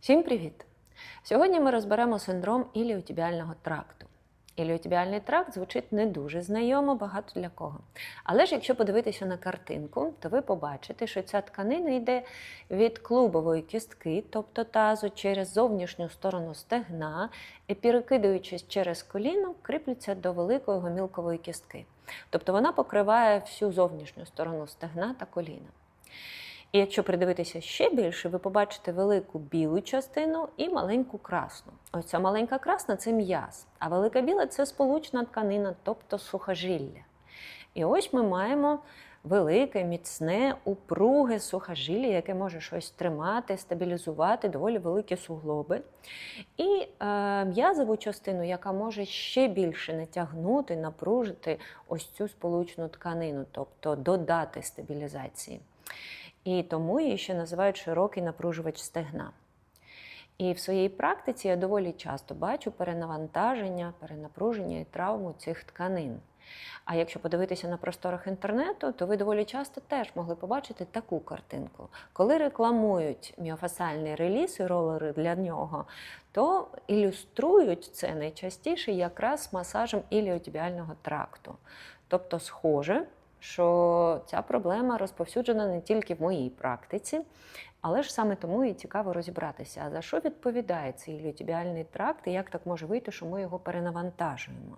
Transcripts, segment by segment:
Всім привіт! Сьогодні ми розберемо синдром іліотібіального тракту. Іліотібіальний тракт звучить не дуже знайомо багато для кого. Але ж якщо подивитися на картинку, то ви побачите, що ця тканина йде від клубової кістки, тобто тазу, через зовнішню сторону стегна, і перекидуючись через коліно, кріплеться до великої гомілкової кістки. Тобто вона покриває всю зовнішню сторону стегна та коліна. І якщо придивитися ще більше, ви побачите велику білу частину і маленьку красну. Ось ця маленька красна це м'яз, а велика біла це сполучна тканина, тобто сухожилля. І ось ми маємо велике, міцне, упруге сухожилля, яке може щось тримати, стабілізувати, доволі великі суглоби. І е, м'язову частину, яка може ще більше натягнути, напружити ось цю сполучну тканину, тобто додати стабілізації. І тому її ще називають широкий напружувач стегна. І в своїй практиці я доволі часто бачу перенавантаження, перенапруження і травму цих тканин. А якщо подивитися на просторах інтернету, то ви доволі часто теж могли побачити таку картинку. Коли рекламують міофасальний реліз і ролери для нього, то ілюструють це найчастіше якраз масажем іліотібіального тракту. Тобто, схоже, що ця проблема розповсюджена не тільки в моїй практиці, але ж саме тому і цікаво розібратися, а за що відповідає цей іліотібіальний тракт і як так може вийти, що ми його перенавантажуємо.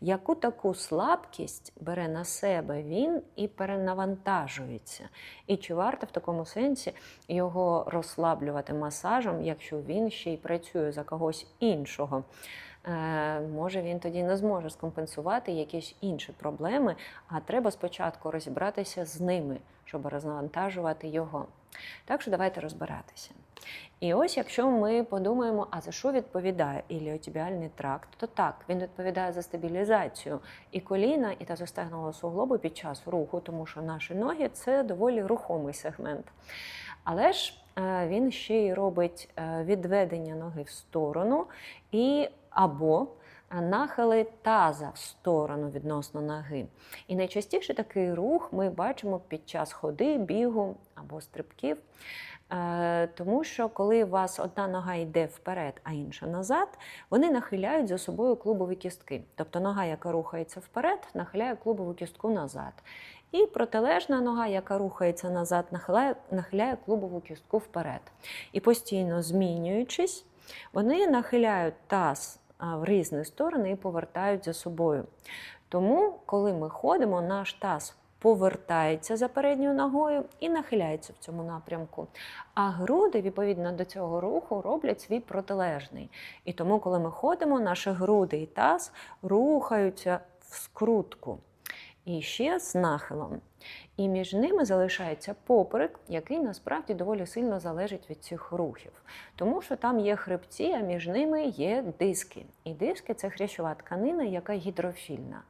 Яку таку слабкість бере на себе він і перенавантажується? І чи варто в такому сенсі його розслаблювати масажем, якщо він ще й працює за когось іншого? Е, може він тоді не зможе скомпенсувати якісь інші проблеми, а треба спочатку розібратися з ними, щоб розвантажувати його. Так що давайте розбиратися. І ось якщо ми подумаємо, а за що відповідає іліотібіальний тракт, то так, він відповідає за стабілізацію і коліна, і тазостегного суглобу під час руху, тому що наші ноги це доволі рухомий сегмент. Але ж е, він ще й робить е, відведення ноги в сторону і або нахили таза в сторону відносно ноги. І найчастіше такий рух ми бачимо під час ходи, бігу або стрибків. Е, тому що коли у вас одна нога йде вперед, а інша назад, вони нахиляють за собою клубові кістки. Тобто нога, яка рухається вперед, нахиляє клубову кістку назад. І протилежна нога, яка рухається назад, нахиляє, нахиляє клубову кістку вперед. І постійно змінюючись, вони нахиляють таз в різні сторони і повертають за собою. Тому, коли ми ходимо, наш таз повертається за передньою ногою і нахиляється в цьому напрямку. А груди, відповідно до цього руху, роблять свій протилежний. І тому, коли ми ходимо, наші груди і таз рухаються в скрутку. І ще з нахилом. І між ними залишається поперек, який насправді доволі сильно залежить від цих рухів. Тому що там є хребці, а між ними є диски. І диски це хрящова тканина, яка гідрофільна.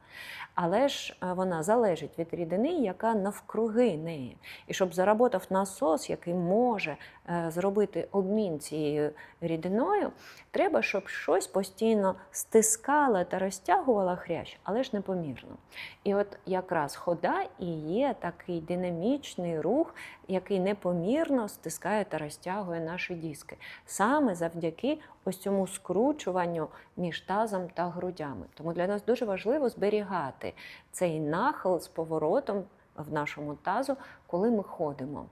Але ж е, вона залежить від рідини, яка навкруги неї. І щоб заработав насос, який може е, зробити обмін цією рідиною, треба, щоб щось постійно стискало та розтягувало хрящ, але ж непомірно. І от якраз хода і є такий динамічний рух, який непомірно стискає та розтягує наші диски. Саме завдяки ось цьому скручуванню між тазом та грудями. Тому для нас дуже важливо зберігати цей нахил з поворотом в нашому тазу, коли ми ходимо.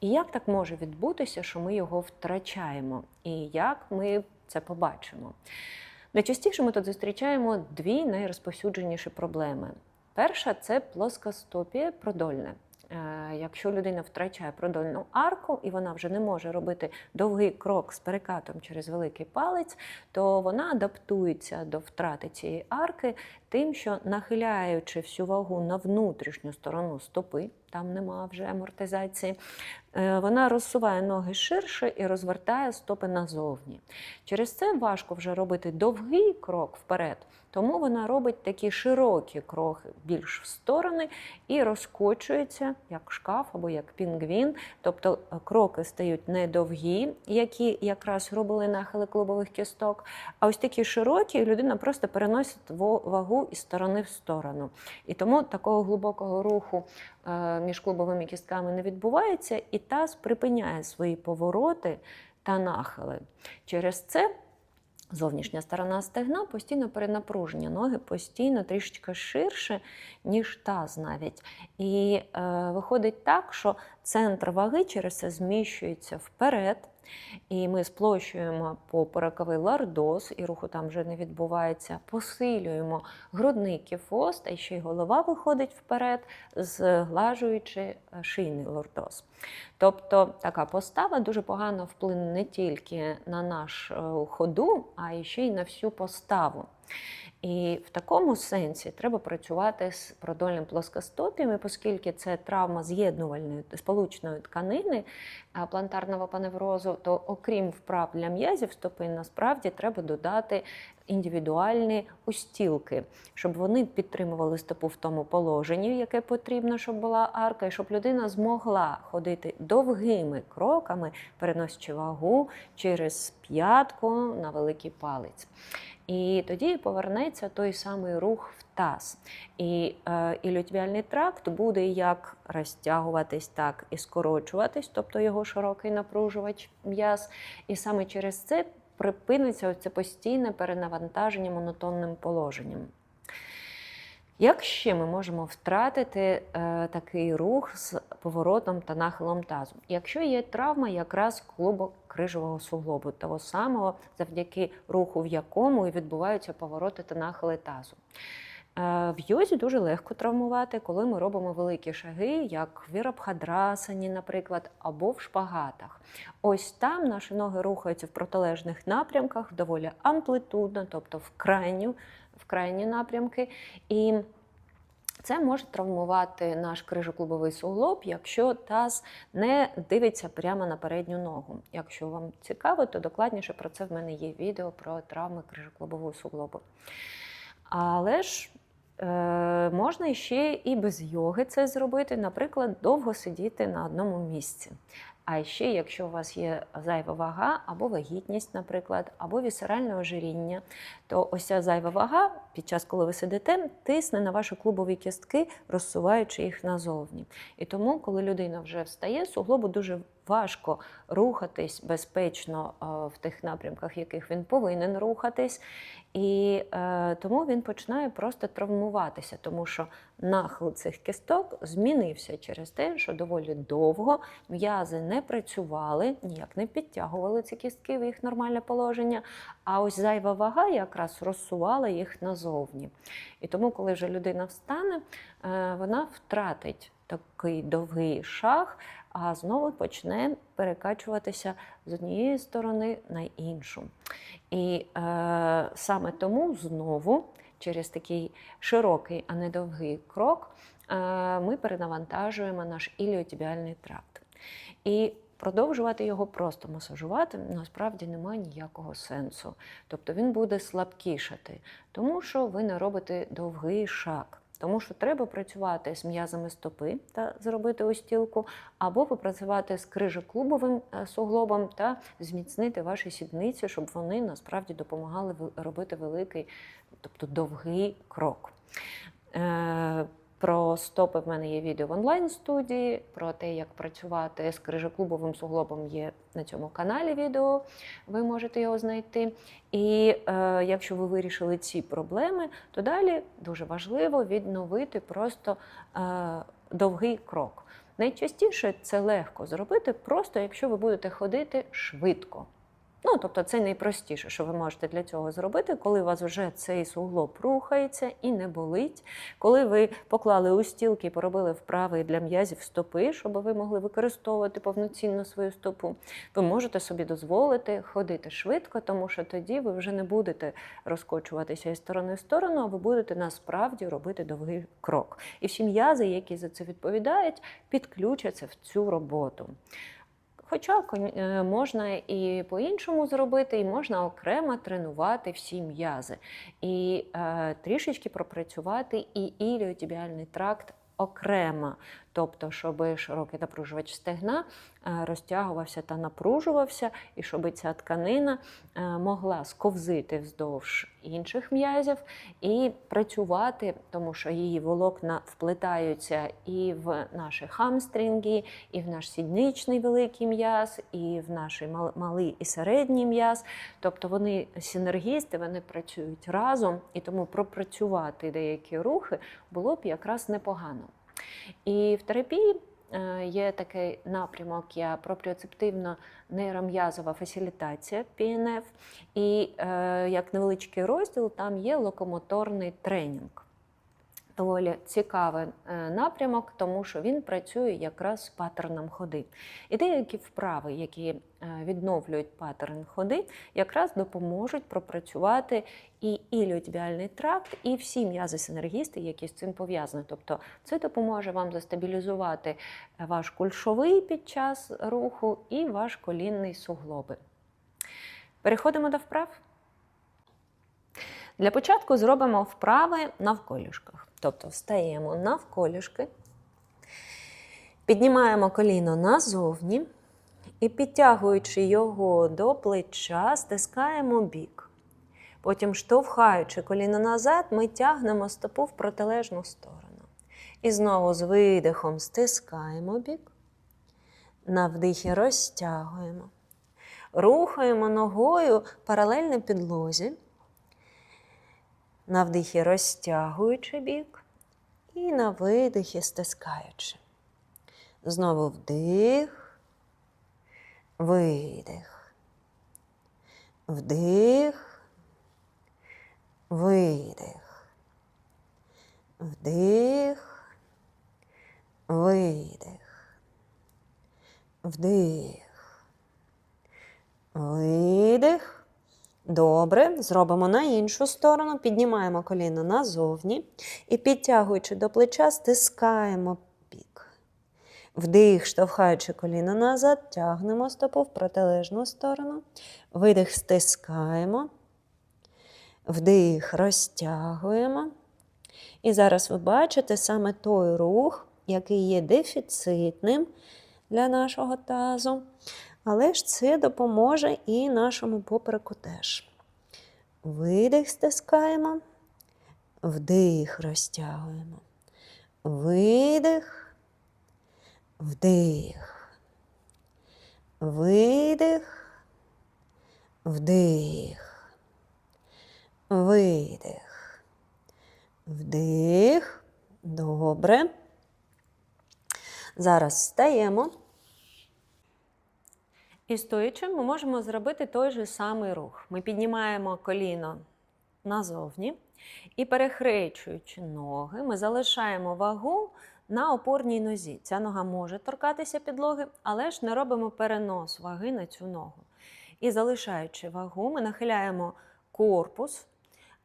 І як так може відбутися, що ми його втрачаємо? І як ми це побачимо? Найчастіше ми тут зустрічаємо дві найрозповсюдженіші проблеми. Перша це плоскостопія продольне. Е, якщо людина втрачає продольну арку і вона вже не може робити довгий крок з перекатом через великий палець, то вона адаптується до втрати цієї арки тим, що нахиляючи всю вагу на внутрішню сторону стопи, там нема вже амортизації, е, вона розсуває ноги ширше і розвертає стопи назовні. Через це важко вже робити довгий крок вперед, Тому вона робить такі широкі кроки більш в сторони і розкочується як шкаф або як пінгвін. Тобто е, кроки стають не довгі, які якраз робили нахили клубових кісток. А ось такі широкі, і людина просто переносить вагу із сторони в сторону. І тому такого глибокого руху між клубовими кістками не відбувається, і таз припиняє свої повороти та нахили. Через це зовнішня сторона стегна постійно перенапруження, ноги постійно трішечки ширше, ніж таз навіть. І е, виходить так, що центр ваги через це зміщується вперед. І ми сплощуємо поперековий лордоз, і руху там вже не відбувається. Посилюємо грудний кіфоз, а ще й голова виходить вперед, зглажуючи е, шийний лордоз. Тобто така постава дуже погано вплине не тільки на наш е, ходу, а ще й на всю поставу. І в такому сенсі треба працювати з продольним плоскостопієм, оскільки це травма з'єднувальної сполучної тканини плантарного паневрозу, то окрім вправ для м'язів стопи, насправді треба додати індивідуальні устілки, щоб вони підтримували стопу в тому положенні, яке потрібно, щоб була арка, і щоб людина змогла ходити довгими кроками, переносячи вагу через п'ятку на великий палець. І тоді повернеться той самий рух в таз. І е, ілютіальний тракт буде як розтягуватись, так і скорочуватись, тобто його широкий напружувач м'яз. І саме через це припиниться це постійне перенавантаження монотонним положенням. Як ще ми можемо втратити е, такий рух з поворотом та нахилом тазу? Якщо є травма якраз клубокрижового суглобу, того самого, завдяки руху, в якому і відбуваються повороти та нахили тазу. Е, В йозі дуже легко травмувати, коли ми робимо великі шаги, як в вірабхадрасані, наприклад, або в шпагатах. Ось там наші ноги рухаються в протилежних напрямках, доволі амплитудно, тобто в крайню, в крайні напрямки. І це може травмувати наш крижоклубовий суглоб, якщо таз не дивиться прямо на передню ногу. Якщо вам цікаво, то докладніше про це в мене є відео про травми крижоклубового суглобу. Але ж е, можна ще і без йоги це зробити, наприклад, довго сидіти на одному місці. А ще, якщо у вас є зайва вага, або вагітність, наприклад, або вісеральне ожиріння, то ось ця зайва вага під час, коли ви сидите, тисне на ваші клубові кістки, розсуваючи їх назовні. І тому, коли людина вже встає, суглобу дуже важко рухатись безпечно е, в тих напрямках, в яких він повинен рухатись. І е, тому він починає просто травмуватися, тому що нахил цих кісток змінився через те, що доволі довго м'язи не працювали, ніяк не підтягували ці кістки в їх нормальне положення. А ось зайва вага якраз розсувала їх назовні. І тому, коли вже людина встане, е, вона втратить такий довгий шаг, а знову почне перекачуватися з однієї сторони на іншу. І е, саме тому знову через такий широкий, а не довгий крок е, ми перенавантажуємо наш іліотібіальний тракт. І продовжувати його просто масажувати насправді немає ніякого сенсу. Тобто він буде слабкішати, тому що ви не робите довгий шаг. Тому що треба працювати з м'язами стопи та зробити остілку, або попрацювати з крижоклубовим е, суглобом та зміцнити ваші сідниці, щоб вони насправді допомагали робити великий, тобто довгий крок. Про стопи в мене є відео в онлайн-студії, про те, як працювати з крижоклубовим суглобом є на цьому каналі відео, ви можете його знайти. І е, якщо ви вирішили ці проблеми, то далі дуже важливо відновити просто е, довгий крок. Найчастіше це легко зробити, просто якщо ви будете ходити швидко. Ну, тобто це найпростіше, що ви можете для цього зробити, коли у вас вже цей суглоб рухається і не болить. Коли ви поклали у стілки поробили вправи для м'язів стопи, щоб ви могли використовувати повноцінно свою стопу, ви можете собі дозволити ходити швидко, тому що тоді ви вже не будете розкочуватися із сторони в сторону, а ви будете насправді робити довгий крок. І всі м'язи, які за це відповідають, підключаться в цю роботу. Хоча е, можна і по-іншому зробити, і можна окремо тренувати всі м'язи. І е, трішечки пропрацювати і іліотібіальний тракт окремо. Тобто, щоб широкий напружувач стегна е, розтягувався та напружувався, і щоб ця тканина е, могла сковзити вздовж інших м'язів і працювати, тому що її волокна вплетаються і в наші хамстрінги, і в наш сідничний великий м'яз, і в наш малий і середній м'яз. Тобто вони синергісти, вони працюють разом, і тому пропрацювати деякі рухи було б якраз непогано. І в терапії е, є такий напрямок, як пропріоцептивно нейром'язова фасилітація ПНФ, І е, як невеличкий розділ, там є локомоторний тренінг. Доволі цікавий е, напрямок, тому що він працює якраз з паттерном ходи. І деякі вправи, які е, відновлюють паттерн ходи, якраз допоможуть пропрацювати і іліотібіальний тракт, і всі м'язи синергісти, які з цим пов'язані. Тобто це допоможе вам застабілізувати ваш кульшовий під час руху і ваш колінний суглоби. Переходимо до вправ. Для початку зробимо вправи навколішках. Тобто встаємо навколішки, піднімаємо коліно назовні і, підтягуючи його до плеча, стискаємо бік. Потім, штовхаючи коліно назад, ми тягнемо стопу в протилежну сторону. І знову з видихом стискаємо бік. На вдихі розтягуємо. Рухаємо ногою паралельно підлозі. На вдихі розтягуючи бік і на видихі стискаючи. Знову вдих, видих. Вдих, видих. Вдих, видих. Вдих. Видих. Добре, зробимо на іншу сторону, піднімаємо коліно назовні і, підтягуючи до плеча, стискаємо бік. Вдих, штовхаючи коліно назад, тягнемо стопу в протилежну сторону. Видих, стискаємо. Вдих, розтягуємо. І зараз ви бачите саме той рух, який є дефіцитним для нашого тазу. Але ж це допоможе і нашому попереку теж. Видих стискаємо, вдих розтягуємо. Видих, вдих. Видих, вдих. Видих. Вдих. Добре. Зараз встаємо. І стоячи, ми можемо зробити той же самий рух. Ми піднімаємо коліно назовні і, перехречуючи ноги, ми залишаємо вагу на опорній нозі. Ця нога може торкатися підлоги, але ж не робимо перенос ваги на цю ногу. І залишаючи вагу, ми нахиляємо корпус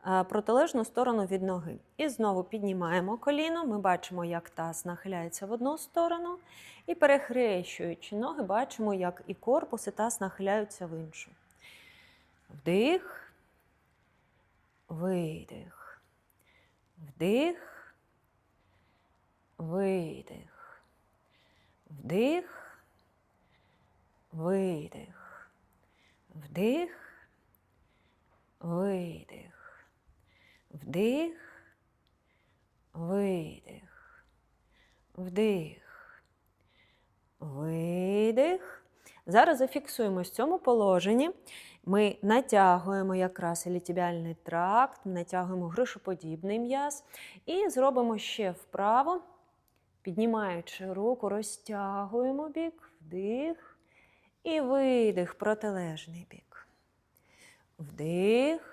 протилежну сторону від ноги. І знову піднімаємо коліно. Ми бачимо, як таз нахиляється в одну сторону. І перехрещуючи ноги, бачимо, як і корпус, і таз нахиляються в іншу. Вдих, видих. Вдих, видих. Вдих, видих. Вдих, видих. Вдих, видих. Вдих. Видих. Зараз зафіксуємось в цьому положенні. Ми натягуємо якраз елітібіальний тракт, натягуємо грошоподібний м'яз. І зробимо ще вправо, піднімаючи руку, розтягуємо бік, вдих і видих, протилежний бік. Вдих,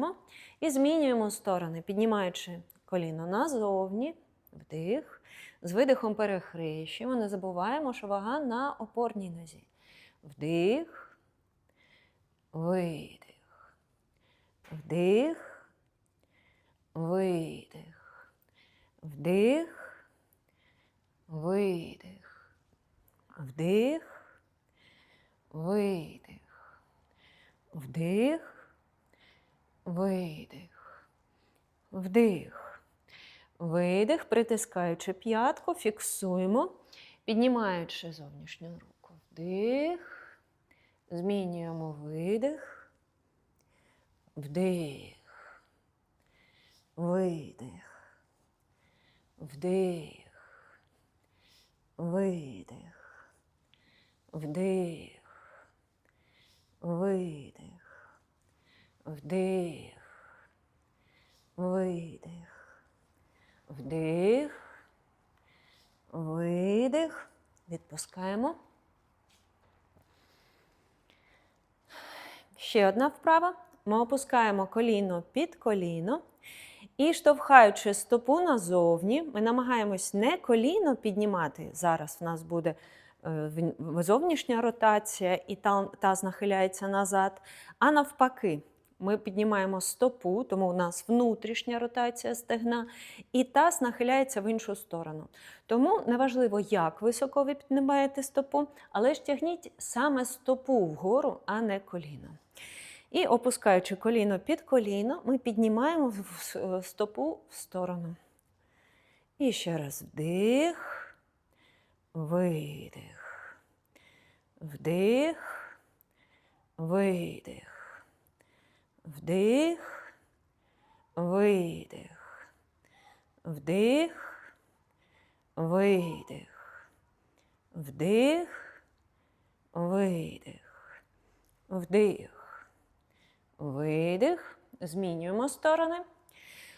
І змінюємо сторони, піднімаючи коліно назовні. Вдих. З видихом перехрещуємо. Не забуваємо, що вага на опорній нозі. Вдих. Видих. Вдих. Видих. Вдих. Видих. Вдих. Видих. Вдих. Видих. Вдих. Видих, притискаючи п'ятку, фіксуємо, піднімаючи зовнішню руку. Вдих. Змінюємо видих. Вдих. Видих. Вдих. Видих. Вдих. Видих. Вдих. Видих. Вдих. Видих. Відпускаємо. Ще одна вправа. Ми опускаємо коліно під коліно. І штовхаючи стопу назовні, ми намагаємось не коліно піднімати. Зараз в нас буде е, зовнішня ротація, і та- таз нахиляється назад. А навпаки, ми піднімаємо стопу, тому у нас внутрішня ротація стегна, і таз нахиляється в іншу сторону. Тому неважливо, як високо ви піднімаєте стопу, але ж тягніть саме стопу вгору, а не коліно. І опускаючи коліно під коліно, ми піднімаємо в- стопу в сторону. І ще раз вдих, видих, вдих, видих, вдих, видих, вдих, видих, вдих, видих, вдих. Видих. Змінюємо сторони.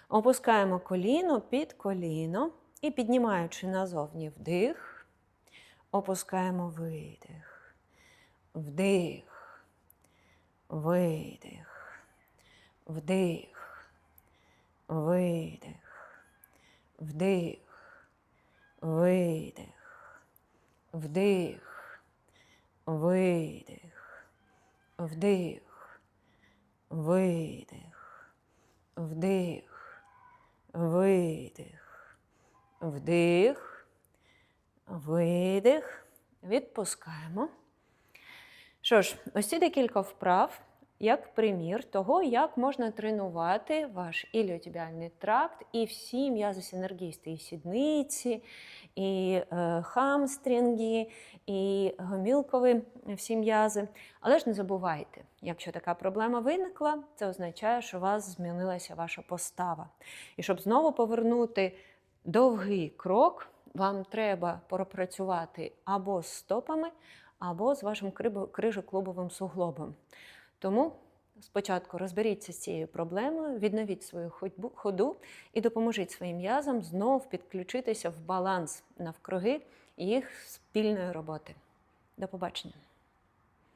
Опускаємо коліно під коліно і піднімаючи назовні вдих. Опускаємо видих. Вдих. Видих. Вдих. Видих. Вдих. Видих. Вдих. Видих. Вдих. Видих. Вдих. Видих. Вдих. Видих. Відпускаємо. Що ж, ось ці декілька вправ, як примір того, як можна тренувати ваш іліотібіальний тракт і всі м'язи синергісти, і сідниці, і е, хамстрінги, і гомілкові всі м'язи. Але ж не забувайте, якщо така проблема виникла, це означає, що у вас змінилася ваша постава. І щоб знову повернути довгий крок, вам треба пропрацювати або з стопами, або з вашим крижоклубовим суглобом. Тому спочатку розберіться з цією проблемою, відновіть свою ходьбу- ходу і допоможіть своїм м'язам знов підключитися в баланс навкруги їх спільної роботи. До побачення!